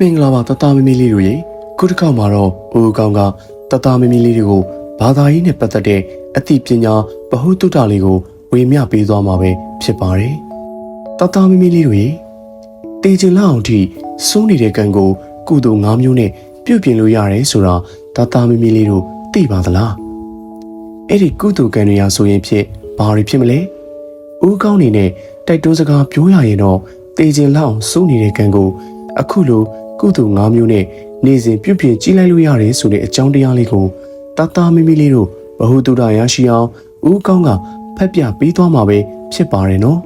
မင်္ဂလာပါတတမမီလေးတို့ရေခုတစ်ခါမှာတော့ဦးကောင်ကတတမမီလေးတွေကိုဘာသာရေးနဲ့ပတ်သက်တဲ့အသိပညာဗဟုသုတလေးကိုဝေမျှပေးသွားမှာပဲဖြစ်ပါတယ်တတမမီလေးတို့ရေတေချင်လောက်အောင်ထိစိုးနေတဲ့ကံကို ကုသိုလ်၅မျိုးနဲ့ပြုတ်ပြင်လို့ရတယ်ဆိုတာတတမမီလေးတို့သိပါသလားအဲ့ဒီကုသိုလ်ကံတွေရာဆိုရင်ဖြစ်ဘာတွေဖြစ်မလဲဦးကောင်းနေနဲ့တိုက်တွန်းစကားပြောရရင်တော့တေချင်လောက်အောင်စိုးနေတဲ့ကံကို အခုလို ကုသိုလ်၅မျိုးနဲ့နေ့စဉ်ပြုပြင်ကြည့်လိုက်လို့ရတယ်ဆိုတဲ့အကြောင်းတရားလေးကိုတာတာမီမီလေးတို့ဘ ഹു တုဒရရှိအောင်ဦးကောင်းကဖက်ပြပေးသွားမှာပဲဖြစ်ပါတယ်နော်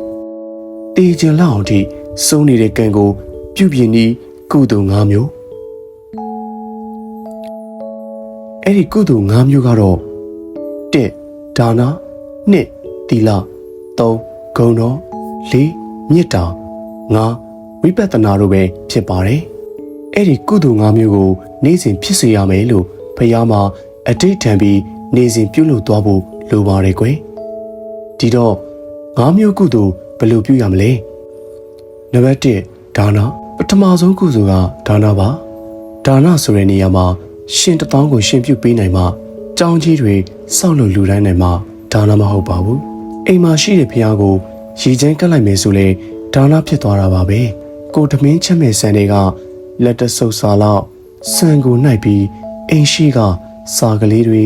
။တေချင်လောက်အောင်ထိစုံနေတဲ့ကံကို ပြုပြင်ပြီးကုသိုလ်၅မျိုးအဲ့ဒီကုသိုလ်၅မျိုးကတော့၁ဒါန၂သီလ၃ဂုဏ်တော်၄မေတ္တာ၅ဝိပဿနာတို့ပဲဖြစ်ပါတယ်။ အဲ့ဒီကုသိုလ်၅မျိုးကိုနေ့စဉ်ဖြစ်စေရမယ်လို့ဖခင်မှာအတိတ်ထံပြီးနေ့စဉ်ပြုလုပ်သွားဖို့လိုပါတယ်ကွယ်။ဒီတော့၅မျိုးကုသိုလ်ဘယ်လိုပြုရမလဲ။နံပါတ်1ဒါနပထမဆုံးကုသိုလ်ကဒါနပါ။ဒါနဆိုတဲ့နေရာမှာရှင်တစ်ပေါင်းကိုရှင်ပြုပေးနိုင်မှကြောင်းကြီးတွေစောက်လို့လူတိုင်းနိုင်မှဒါနမဟုတ်ပါဘူး။အိမ်မှာရှိတဲ့ဖခင်ကိုရည်ချမ်းကပ်လိုက်မယ်ဆိုလေဒါနဖြစ်သွားတာပါပဲ။ကိုတမင်းချက်မဲ့ဆန်တွေက လက်တဆုပ်စာလောက်ဆန်ကိုနှိုက်ပြီးအိမ်ရှိကစာကလေးတွေ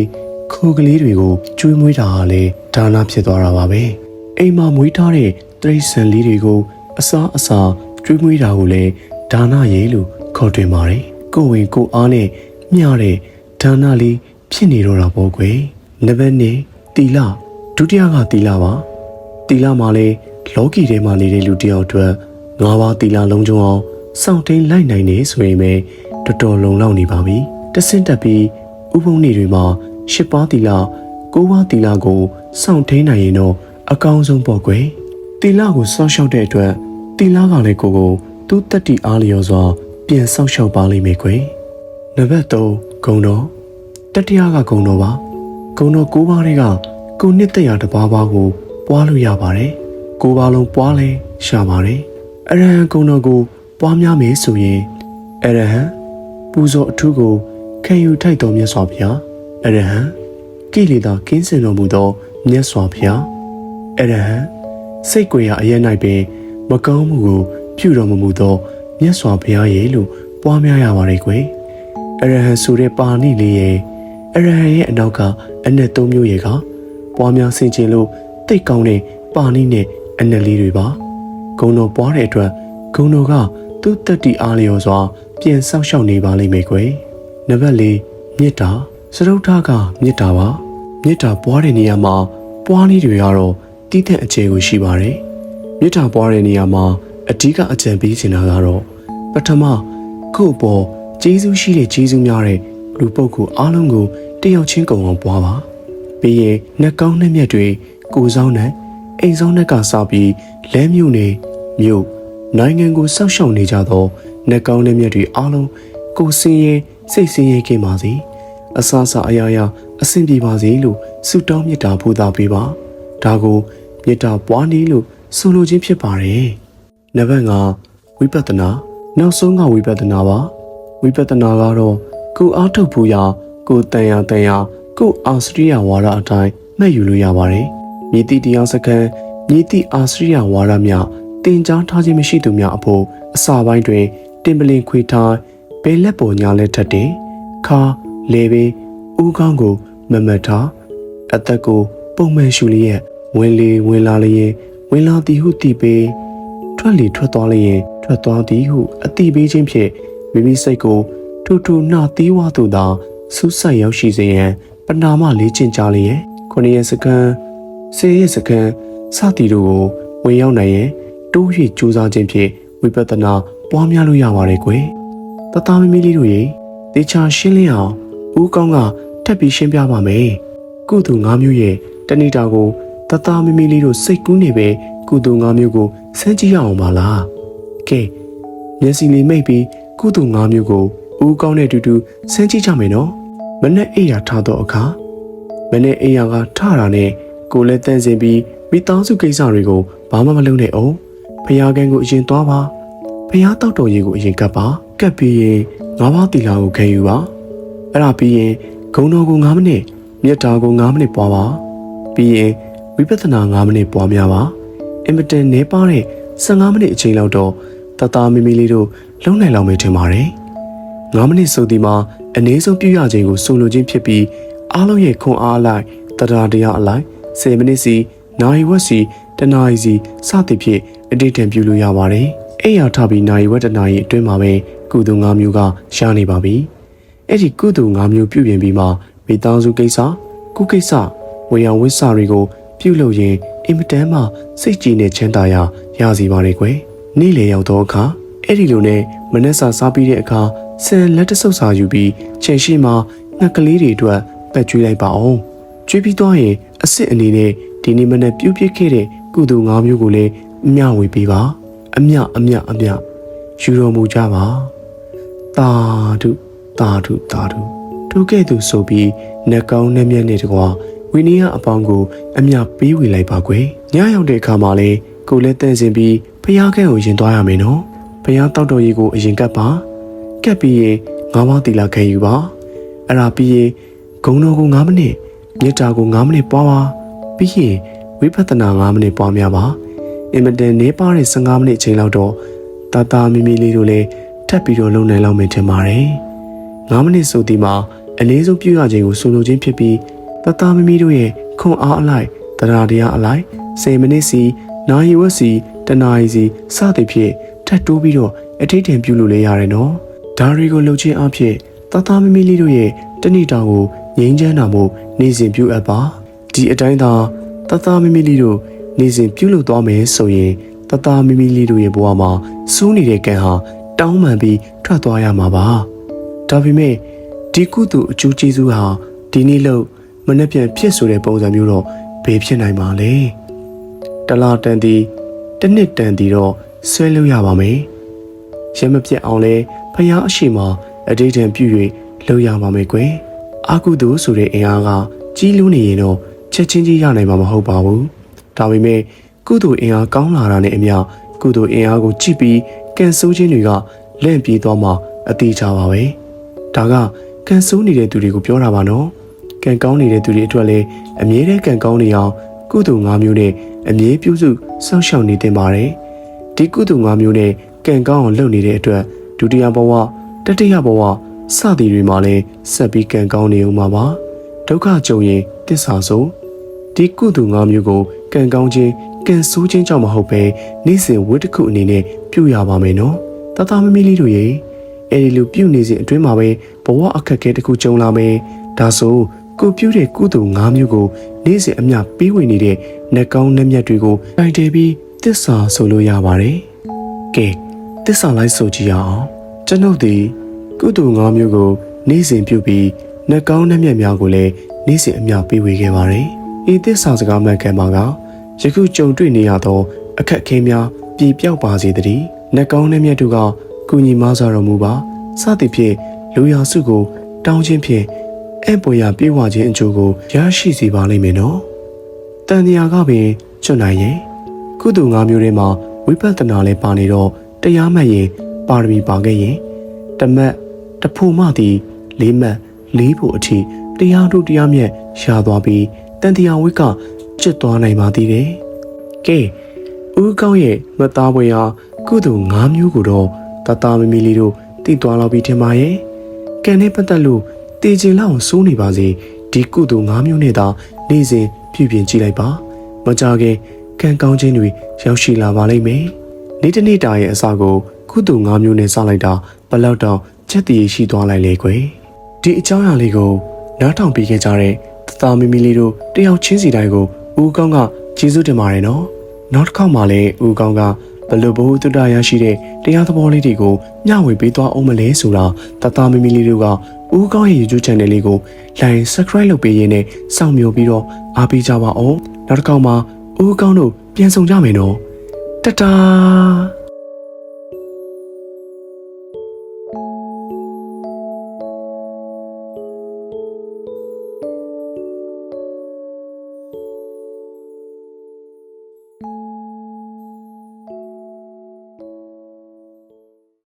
ခိုးကလေးတွေကိုကျွေးမွေးတာဟာလေဒါနဖြစ်သွားတာပါပဲ။အိမ်မှာမွေးထားတဲ့တရိတ်ဆန်လေးတွေကိုအစားအစာကျွေးမွေးတာကိုလည်းဒါနရေးလို့ခေါ်တွင်ပါတယ်။ကိုယ်ဝင်ကိုယ်အားနဲ့မျှတဲ့ဒါနလေးဖြစ်နေတော့တာပေါ့ကွယ်။နံပါတ်1တီလာဒုတိယကတီလာပါ။တီလာမှာလေလောကီထဲမှာနေတဲ့လူတစ်ယောက်အတွက်ငါးပါးတီလာလုံးကျုံအောင် စောင့်တိန်လိုက်နိုင်နေဆိုရင်ပဲတော်တော်လုံလောက်နေပါပြီ။တဆင့်တက်ပြီးဥပုံနေတွေမှာရှစ်ပါးတီလာကိုးပါးတီလာကိုစောင့်ထိန်နိုင်ရင်တော့အကောင်းဆုံးပေါ့ကွယ်။တီလာကိုစောင့်ရှောက်တဲ့အတွက်တီလာကလည်းကိုကိုသူ့တက်တီအားလျော်စွာပြန်စောင့်ရှောက်ပါလိမ့်မယ်ကွယ်။နံပါတ်3ဂုံတော်တတိယကဂုံတော်ပါဂုံတော်၉ပါးတွေကကိုနှစ်သက်ရာတစ်ပါးပါးကိုပွားလို့ရပါတယ်ကိုးပါးလုံးပွားလဲရှာပါတယ်အရဟံဂုံတော်ကို ပွားများမယ်ဆိုရင်အရဟံပူဇော်အထူးကိုခံယူထိုက်တော်မြတ်စွာဘုရားအရဟံကိလေသာကင်းစင်တော်မူသောမြတ်စွာဘုရားအရဟံစိတ်ကြွယ်ရာအရ၌ပင်မကောင်းမှုကို ပြုတော်မမူသောမြတ်စွာဘုရားရဲ့လို့ပွားများရပါတယ်ကွယ်အရဟံဆိုတဲ့ပါဏိလေးရဲ့အရဟံရဲ့အနောက်ကအနက်သုံးမျိုးရဲ့ကပွားများဆင်ခြင်လို့တိတ်ကောင်းတဲ့ပါဏိနဲ့အနက်လေးတွေပါဂုံတော်ပွားတဲ့အတွက်ဂုံတော်က သူ့တက်တီအားလျော်စွာ ပြန်ဆောက်ရှောက်နေပါလိမ့်မယ်ကွယ်နံပါတ်၄မေတ္တာစရုပ်ထကမေတ္တာပါမေတ္တာပွားတဲ့နေရာမှာပွားနည်းတွေကတော့တည်တဲ့အခြေကိုရှိပါတယ်မေတ္တာပွားတဲ့နေရာမှာအဓိကအကြံပေးချင်တာကတော့ပထမကိုယ့်အပေါ်ကျေးဇူးရှိတဲ့ကျေးဇူးများတဲ့လူပုဂ္ဂိုလ်အားလုံးကိုတယောက်ချင်းကုံအောင်ပွားပါပြီးရင်နှက်ကောင်းနှက်မြက်တွေကိုယ်ဆောင်နဲ့အိမ်ဆောင်နှက်ကစပြီးလဲမြို့နေမြို့ နိုင်ငံကိုစောက်ရှောက်နေကြသောနှက်ကောင်းနှက်မြက်တွေအားလုံးကိုယ်စင်ရဲစိတ်စင်ရဲခင်ပါစေအဆအဆအရာရာအဆင်ပြေပါစေလို့ဆုတောင်းမေတ္တာပို့သပေးပါဒါကိုမေတ္တာပွားနည်းလို့ဆိုလိုခြင်းဖြစ်ပါတယ်နံပါတ်5ဝိပဿနာနောက်ဆုံးကဝိပဿနာပါဝိပဿနာကတော့ကိုယ်အားထုတ်ဖို့ရာကိုယ်တန်ရာတန်ရာကိုယ်အာစရိယဝါဒအတိုင်းမှတ်ယူလို့ရပါတယ်မြည်တိတရားစခန်းမြည်တိအာစရိယဝါဒများ တင်ကြားထားခြင်းမရှိသူများအဖို့အစာပိုင်းတွင် တင်ပလင်ခွေထားဘဲလက်ပေါ်ညာလက်ထက်တင်ခါလေပင်ဦးခေါင်းကို မမတ်ထားအသက်ကို ပုံမှန်ရှူလျက်ဝင်လေဝင်လာလျင်ဝင်လာသည်ဟုတည်ပေထွက်လေထွက်သွားလျင်ထွက်သွားသည်ဟုအတိပေးခြင်းဖြင့်မိမိစိတ်ကိုထူထူနှသီးဝသို့သာစူးစိုက်ရောက်ရှိစေရန်ပနာမလေးကျင့်ကြလျက်ခုနှစ်ရက်စကန်ဆေးရက်စကန်စသည်တို့ကိုဝင်ရောက်နိုင်ရန် တိုး၍ကြိုးစားခြင်းဖြင့်ဝိပဿနာပွားများလို့ရပါတယ်ကွယ်တသားမီမီလေးတို့ရေတေချာရှင်းလင်းအောင်ဦးကောင်းကထပ်ပြီးရှင်းပြပါမယ်ကုသူ၅မျိုးရဲ့တဏိတာကိုတသားမီမီလေးတို့စိတ်ကူးနေပဲကုသူ၅မျိုးကိုစမ်းကြည့်ရအောင်ပါလားကဲမျက်စိလေးမိတ်ပြီးကုသူ၅မျိုးကိုဦးကောင်းနဲ့အတူတူစမ်းကြည့်ကြမယ်နော်မနဲ့အိယာထားတော့အခါမနဲ့အိယာကထတာနဲ့ကိုလည်းတန့်စင်ပြီးမိသားစုကိစ္စတွေကိုဘာမှမလုပ်နဲ့အောင် ဖျားကန်းကိုအရင်သွားပါဖျားတောက်တော်ရေးကိုအရင်ကပ်ပါကပ်ပြီးရင်ငါးပါးတီလာကိုခဲယူပါအဲ့ဒါပြီးရင်ဂုံတော်ကို9မိနစ်မြတ်တာကို9မိနစ်ပွားပါပြီးရင်ဝိပဿနာ9မိနစ်ပွားများပါအင်မတန်နေပါတဲ့15မိနစ်အချိန်လောက်တော့တသားမီမီလေးတို့လုံနိုင်လောက်မယ်ထင်ပါတယ်9မိနစ်ဆိုဒီမှာအနည်းဆုံးပြည့်ရခြင်းကိုဆိုလိုခြင်းဖြစ်ပြီးအားလုံးရဲ့ခွန်အားအလိုက်တရားတရားအလိုက်10မိနစ်စီနိုင်ဝက်စီ တနာရီစီစသည်ဖြင့်အတိတ်တန်ပြုလို့ရပါတယ်အဲ့ရထပြီးနိုင်ဝက်တနာရီအတွင်းမှာပဲကုသိုလ်၅မျိုးကရှားနေပါပြီအဲ့ဒီကုသိုလ်၅မျိုးပြုပြင်ပြီးမှမိသားစုကိစ္စကုကိစ္စဝေယံဝိစ္စတွေကိုပြုလုပ်ရင်အင်မတန်မှစိတ်ကြည်နေချမ်းသာရရစီပါလေကွယ်နေ့လေရောက်တော့အခါအဲ့ဒီလိုနဲ့မနက်စာစားပြီးတဲ့အခါဆန်လက်တဆုပ်စာယူပြီးခြေရှိမှငှက်ကလေးတွေအတွက်ပတ်ကျွေးလိုက်ပါအောင်ကျွေးပြီးတော့ရင်အစ်စ်အနေနဲ့ဒီနေ့မနေ့ပြုတ်ပြစ်ခဲ့တဲ့ ကုသိုလ်၅မျိုးကိုလည်းအမျှဝေပေးပါ အမျှအမျှအမျှယူတော်မူကြပါတာဓုတာဓုတာဓုထိုကဲ့သို့ဆိုပြီးနှက်ကောင်းနှက်မျက်နဲ့တကွာဝိနည်းအပေါင်းကိုအမျှပေးဝေလိုက်ပါကွယ်ညရောက်တဲ့အခါမှာလေကိုလည်းတန့်စင်ပြီးဖျားခဲကိုရင်သွားရမယ်နော်ဖျားတောက်တော်ကြီးကိုအရင်ကပ်ပါကပ်ပြီးရင်ငါးပါးတီလာခဲယူပါအဲ့ဒါပြီးရင်ဂုံတော်ကို9မိနစ်မြစ်တာကို9မိနစ်ပွားပါပြီးရင် ဝိပဿနာ9မိနစ်ပွားများပါအင်မတန်နေပါတဲ့15မိနစ်အချိန်လောက်တော့တာတာမီမီလေးတို့လည်းထပ်ပြီးတော့လုံနိုင်လောက်မယ်ထင်ပါတယ်9မိနစ်ဆိုဒီမှာအနည်းဆုံးပြုရခြင်းကိုဆိုလိုခြင်းဖြစ်ပြီးတသားမမီတို့ရဲ့ခွန်အားအလိုက်တရားတရားအလိုက်10မိနစ်စီနိုင်ဝက်စီတနာရီစီစသည်ဖြင့်ထပ်တိုးပြီးတော့အထိတ်တန်ပြုလို့လည်းရတယ်နော်ဒါတွေကိုလှုပ်ခြင်းအဖြစ်တသားမမီလေးတို့ရဲ့တဏိတာကိုငြိမ်းချမ်းတာမို့နေစဉ်ပြုအပ်ပါဒီအတိုင်းသာ တသားမမီလေးတို့နေစဉ်ပြုလုပ်သွားမယ်ဆိုရင်တသားမမီလေးတို့ရဲ့ဘဝမှာစိုးနေတဲ့ကံဟာတောင်းပန်ပြီးထွက်သွားရမှာပါဒါပေမဲ့ဒီကုသိုလ်အကျိုးကျေးဇူးဟာဒီနေ့လို့မနှက်ပြန်ဖြစ်ဆိုတဲ့ပုံစံမျိုးတော့ဘေးဖြစ်နိုင်ပါလေတလားတန်တီတစ်နှစ်တန်တီတော့ဆွဲလို့ရပါမယ်ရမပြတ်အောင်လဲဖျားအရှိမအတိတ်တန်ပြု၍လုပ်ရပါမယ်ကွယ်အာကုသိုလ်ဆိုတဲ့အင်အားကကြီးလူးနေရင်တော့ ချက်ချင်းကြီးရနိုင်မှာမဟုတ်ပါဘူးဒါပေမဲ့ကုသိုလ်အင်အားကောင်းလာတာနဲ့အမျှကုသိုလ်အင်အားကိုကြည့်ပြီးကန်ဆိုးခြင်းတွေကလန့်ပြေးသွားမှအတိအကျပါပဲဒါကကန်ဆိုးနေတဲ့သူတွေကိုပြောတာပါနော်ကံကောင်းနေတဲ့သူတွေအတွက်လည်းအမြဲတမ်းကံကောင်းနေအောင်ကုသိုလ်၅မျိုးနဲ့အမြဲပြုစုစောင့်ရှောက်နေတင်ပါတယ်ဒီကုသိုလ်၅မျိုးနဲ့ကံကောင်းအောင်လုပ်နေတဲ့အတွက်ဒုတိယဘဝတတိယဘဝစသည်တွေမှာလည်းဆက်ပြီးကံကောင်းနေဦးမှာပါဒုက္ခကြုံရင်တစ္ဆာဆို ဒီကုသိုလ်၅မျိုးကိုကံကောင်းခြင်းကံဆိုးခြင်းကြောင့်မဟုတ်ပဲနေ့စဉ်ဝိတ္တခုအနေနဲ့ပြုရပါမယ်နော်တသားမမီလေးတို့ရေအဲဒီလိုပြုနေစဉ်အတွင်းမှာပဲဘဝအခက်အခဲတစ်ခုကြုံလာမယ်ဒါဆိုကိုပြုတဲ့ကုသိုလ်၅မျိုးကိုနေ့စဉ်အမျှပေးဝင်နေတဲ့နှက်ကောင်းနှက်မြတ်တွေကိုတိုင်တယ်ပြီးတစ္ဆာဆိုလို့ရပါတယ်ကဲတစ္ဆာလိုက်ဆိုကြည့်အောင်ကျွန်ုပ်ဒီကုသိုလ်၅မျိုးကိုနေ့စဉ်ပြုပြီးနှက်ကောင်းနှက်မြတ်များကိုလည်းနေ့စဉ်အမျှပေးဝေခဲ့ပါတယ် ဤတစ္ဆာစကားမှန်ကန်ပါကယခုကြုံတွေ့နေရသော အခက်အခဲများပြေပြောက်ပါစေတည်းနှက်ကောင်းနှက်မြတ်တို့ကကုညီမဆာတော်မူပါစသည်ဖြင့်လူရာစုကို တောင်းခြင်းဖြင့်အဲ့ပေါ်ရပြေးဝခြင်းအကျိုးကိုရရှိစေပါလိမ့်မယ်နော်တန်တရားကပင်ကျွတ်နိုင်ရင်ကုသိုလ်၅မျိုးထဲမှာဝိပဿနာလည်းပါနေတော့တရားမှတ်ရင်ပါရမီပါခဲ့ရင်တမတ်တဖို့မှသည်လေးမှတ်လေးဖို့အထိတရားတို့တရားမြတ်ရှားသွားပြီး တန်တရားဝိကကျွတ်သွားနိုင်ပါသေးတယ်ကဲဦးကောင်းရဲ့မသားပွဲဟာကုသိုလ်၅မျိုးကိုတော့တသားမမီလေးတို့တည်သွားလောက်ပြီးထင်ပါရဲ့ကံနဲ့ပတ်သက်လို့တည်ခြင်းလောက်စိုးနေပါစေဒီကုသိုလ်၅မျိုးနဲ့သာနေ့စဉ်ပြုပြင်ကြည့်လိုက်ပါမကြခင်ကံကောင်းခြင်းတွေရောက်ရှိလာပါလိမ့်မယ်နေ့တစ်နေ့တာရဲ့အစကိုကုသိုလ်၅မျိုးနဲ့စလိုက်တာဘလောက်တောင်ချက်တည်ရှိသွားလိုက်လေကွယ်ဒီအကြောင်းအရာလေးကိုနားထောင်ပြီးခဲ့ကြတဲ့တ သားမီမီလေးတို့တယောက်ချင်းစီတိုင်းကိုဦးကောင်းကကျေးဇူးတင်ပါတယ်နော်နောက်တစ်ခေါက်မှလည်းဦးကောင်းကဘလို့ဘိုးတုဒ္ဒရရှိတဲ့တရားသဘောလေးတွေကိုမျှဝေပေးသွားအောင်မလဲဆိုတာတသားမီမီလေးတို့ကဦးကောင်းရဲ့ YouTube channel လေးကို like subscribe လုပ်ပေးရင်းနဲ့စောင့်မျှော်ပြီးတော့အားပေးကြပါအောင်နောက်တစ်ခေါက်မှာဦးကောင်းတို့ပြန်ဆောင်ကြမယ်နော်တတား